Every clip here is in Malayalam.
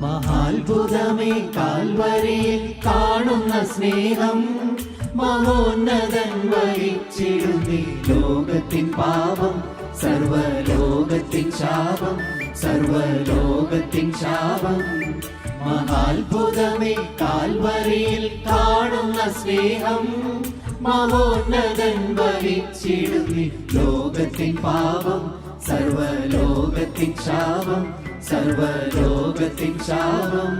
മഹാത്ഭുതമേ കാൽവരിയിൽ കാണുന്ന സ്നേഹം മഹോന്നതൻ വഹിച്ചിടുന്നി. ലോകത്തിൻ പാപം സർവലോകത്തിൻ ശാപം സർവലോകത്തിൻ ശാപം. മഹാത്ഭുതമേ കാൽവരിയിൽ കാണുന്ന സ്നേഹം മഹോന്നതൻ വഹിച്ചിടുന്നി. ലോകത്തിൻ പാപം സർവലോകത്തിൻ ശാപം സർവലോകത്തിൻ ശാപം.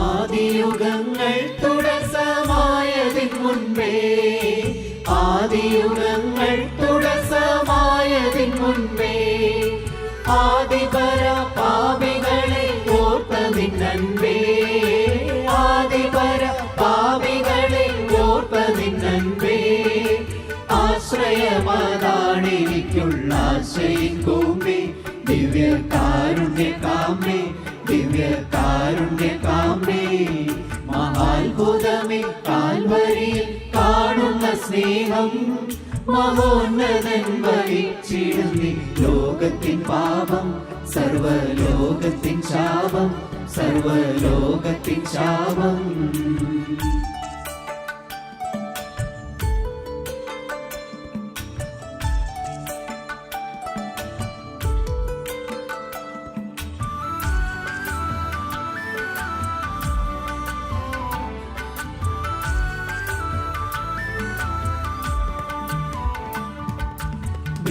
ആദിയുഗങ്ങൾ മുൻപേ ആദിയുഗങ്ങൾ തുടസമായതിൻ മുൻപേ ആദിപര പാപികളെ ഓർത്തതിൻ നൻപേ ആദിപര പാപികളെ ഓർത്തതിൻ നൻപേ ആശ്രയമതാണെനിക്കുള്ള ആശയിൻ ദിവ്യ കാരുണ്യ കാമേ ദിവ്യ കാരുണ്യ കാമേ മഹാത്ഭുതമേ കാൽവരിയിൽ കാണുന്ന സ്നേഹം മഹോന്നതൻ വഹിച്ചിടുന്നി ലോകത്തിൻ പാപം സർവലോകത്തിൻ ശാപം സർവലോകത്തിൻ ശാപം.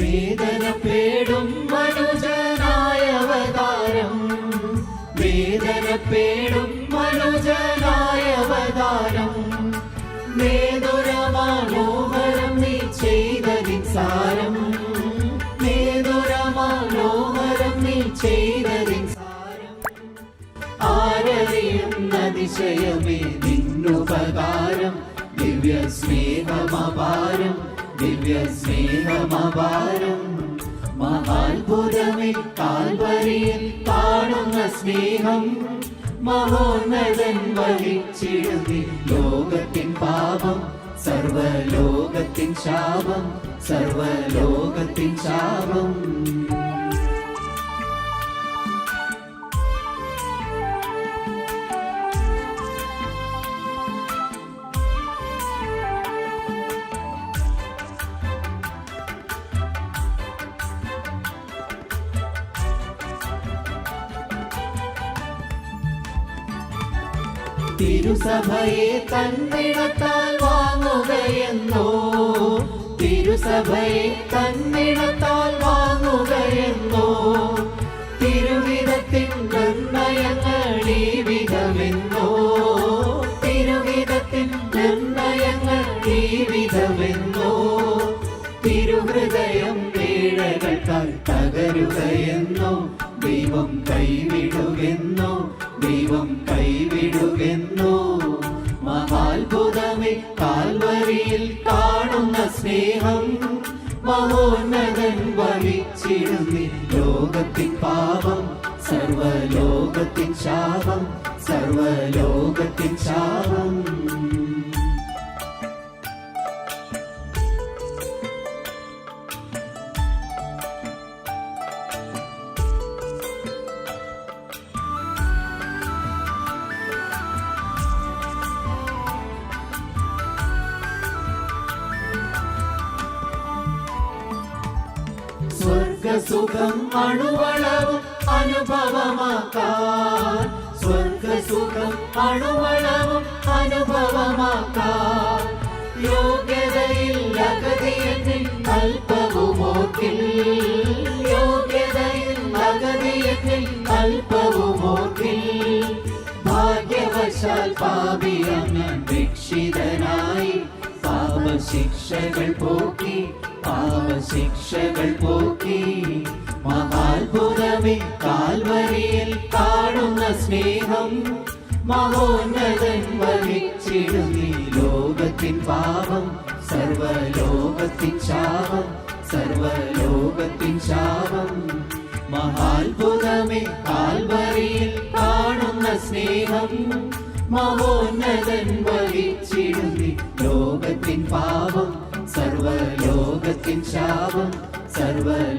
വേദന പേടും മനുജനായവതാരം. വേദന പേടും മനുജനായവതാരം. അവതാരം മേതുരമാനോഹരം നീ ചെയ്തതിൻ സാരം. മേതുരമാനോഹരം നീ ചെയ്തതിൻ സാരം. ആരറിയുന്ന അതിശയമേ നിന്നുപകാരം. ദിവ്യ സ്നേഹമപാരം ദിവ്യ സ്നേഹമപാരം മഹാത്ഭുതമേ കാൽവരിയിൽ കാണുന്ന സ്നേഹം മഹോന്നതൻ വഹിച്ചിടുതി ലോകത്തിൻ പാപം സർവലോകത്തിൻ ശാപം സർവലോകത്തിൻ ശാപം. തിരുസഭയെ തന്നിടത്താൽ വാങ്ങുകയെന്നോ? തിരുസഭയെ തന്നിടത്താൽ വാങ്ങുകയെന്നോ? തിരുവിധത്തിൻ നിർണയങ്ങൾ വിധമെന്നോ? തിരുവിധത്തിൻ നിർണയങ്ങൾ വിധമെന്നോ? തിരുഹൃദയം വേഴകൾക്കാൽ തകരുകയെന്നോ? ദൈവം കൈവിടുകെന്നോ ദൈവം കൈവിടുകെന്നോ മഹാത്ഭുതമേ കാൽവരിയിൽ കാണുന്ന സ്നേഹം മഹോന്നതൻ വഹിച്ചിടുന്നി. ലോകത്തിൻ പാപം സർവലോകത്തിൻ ശാപം സർവലോകത്തിൻ ശാപം. സ്വർഗസുഖം അണുവളവും അനുഭവമാക്കാൻ. സ്വർഗസുഖം അണുവളവും അനുഭവമാക്കാൻ. യോഗ്യതയിൽ അഗതിയെന്നിൽ അല്പവുമോക്കിൽ യോഗ്യതയിൽ അഗതിയെന്നിൽ അല്പവുമോക്കിൽ ഭാഗ്യവശാൽ പാപിയം ഞാൻ രക്ഷിതനായി പാപശിക്ഷകൾ പോക്കി. പാപശിക്ഷകൾ പോക്കി മഹാത്ഭുതമേ കാൽവരിയിൽ കാണുന്ന സ്നേഹം മഹോന്നതൻ വഹിച്ചിടും ലോകത്തിൻ പാപം സർവലോകത്തിൻ ശാപം സർവലോകത്തിൻ ശാപം. മഹാത്ഭുതമേ കാൽവരിയിൽ കാണുന്ന സ്നേഹം മഹോന്നതൻ വഹിച്ചിടുന്നി സർവലോകത്തിൻ ശാപം സർവലോകത്തിൻ ശാപം